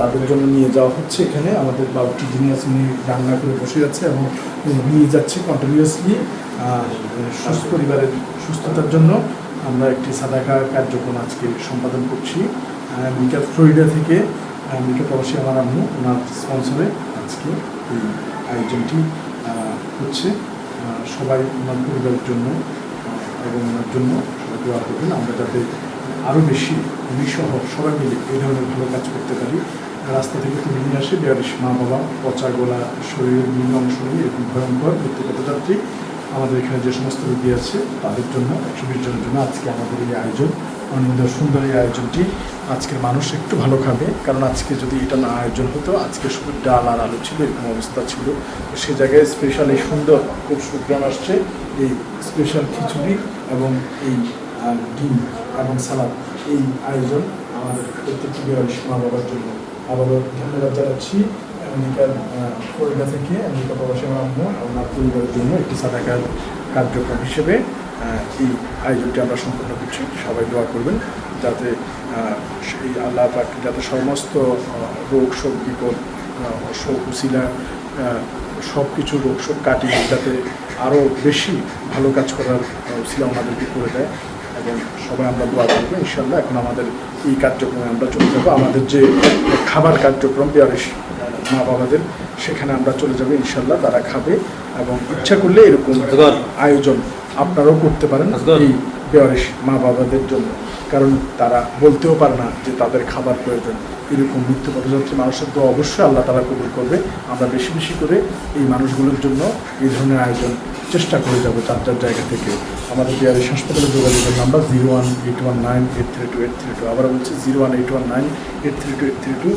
তাদের জন্য নিয়ে যাওয়া হচ্ছে এখানে। আমাদের বাবুটি আছেন উনি রান্না করে বসে যাচ্ছে এবং নিয়ে যাচ্ছে কন্টিনিউয়াসলি সুস্থ পরিবারের সুস্থতার জন্য। আমরা একটি সাদাকা কার্যক্রম আজকে সম্পাদন করছি। আমেরিকা ফ্লোরিডা থেকে আমেরিকা প্রবাসী আমার আম্মু, ওনার স্পন্সরে আজকে এই আয়োজনটি হচ্ছে। সবাই ওনার পরিবারের জন্য এবং ওনার জন্য সবাই দোয়া করবেন। আমরা যাতে আরও বেশি উনি সহ সবাই মিলে এই ধরনের ভালো কাজ করতে পারি। রাস্তা থেকে তুলে নিয়ে আসে বিহারিস মা বাবা, পচা গোলা, শরীরের নিম্ন অংশ নিয়ে এরকম ভয়ঙ্কর ব্যক্তিগত যাত্রী আমাদের এখানে যে সমস্ত রোগী আছে, তাদের জন্য, একশো বিশ জনের জন্য আজকে আমাদের এই আয়োজন, অনিন্দ সুন্দর এই আয়োজনটি। আজকের মানুষ একটু ভালো খাবে, কারণ আজকে যদি এটা না আয়োজন হতো, আজকে শুধু ডাল আর আলু ছিল, এরকম অবস্থা ছিল। সে জায়গায় স্পেশাল এই সুন্দর, খুব সুগ্রাম আসছে, এই স্পেশাল খিচুড়ি এবং এই আহ, ডিম এবং সালাদ এই আয়োজন আমাদের প্রত্যেকটি বিহারিস মা বাবার জন্য। আবারও ধন্যবাদ জানাচ্ছি। আমেরিকার ফ্লোরিডা থেকে আমেরিকা প্রবাসী আম্মু ওনার পরিবারের জন্য একটি সাদাকার কার্যক্রম হিসেবে এই আয়োজনটি আমরা সম্পন্ন করছি। সবাই দোয়া করবেন যাতে সেই আল্লাহ পাক যাতে সমস্ত রোগ শোক বিপদ অসুখ সব কিছু রোগ শোক কাটিয়ে যাতে আরও বেশি ভালো কাজ করার আহ, উসিলা ওনাদেরকে করে দেয়। সবাই আমরা দোয়া করব ইনশাল্লাহ এখন আমাদের এই কার্যক্রমে আমরা চলে যাব। আমাদের যে খাবার কার্যক্রম বিহারিস মা বাবাদের সেখানে আমরা চলে যাব ইনশাল্লাহ তারা খাবে এবং ইচ্ছা করলে এরকম আয়োজন আপনারাও করতে পারেন। এই বেয়ারিশ মা বাবাদের জন্য। কারণ তারা বলতেও পারে না যে তাদের খাবার প্রয়োজন। এরকম মৃত্যু পথযাত্রী মানুষের তো অবশ্যই আল্লাহ তারা কবুল করবে। আমরা বেশি বেশি করে এই মানুষগুলোর জন্য এই ধরনের আয়োজন চেষ্টা করে যাব চার চার জায়গা থেকে। আমাদের বিহারের হাসপাতালে যোগাযোগের number zero one eight one nine eight three two eight three two. আবার বলছি zero one eight one nine eight three two eight three two.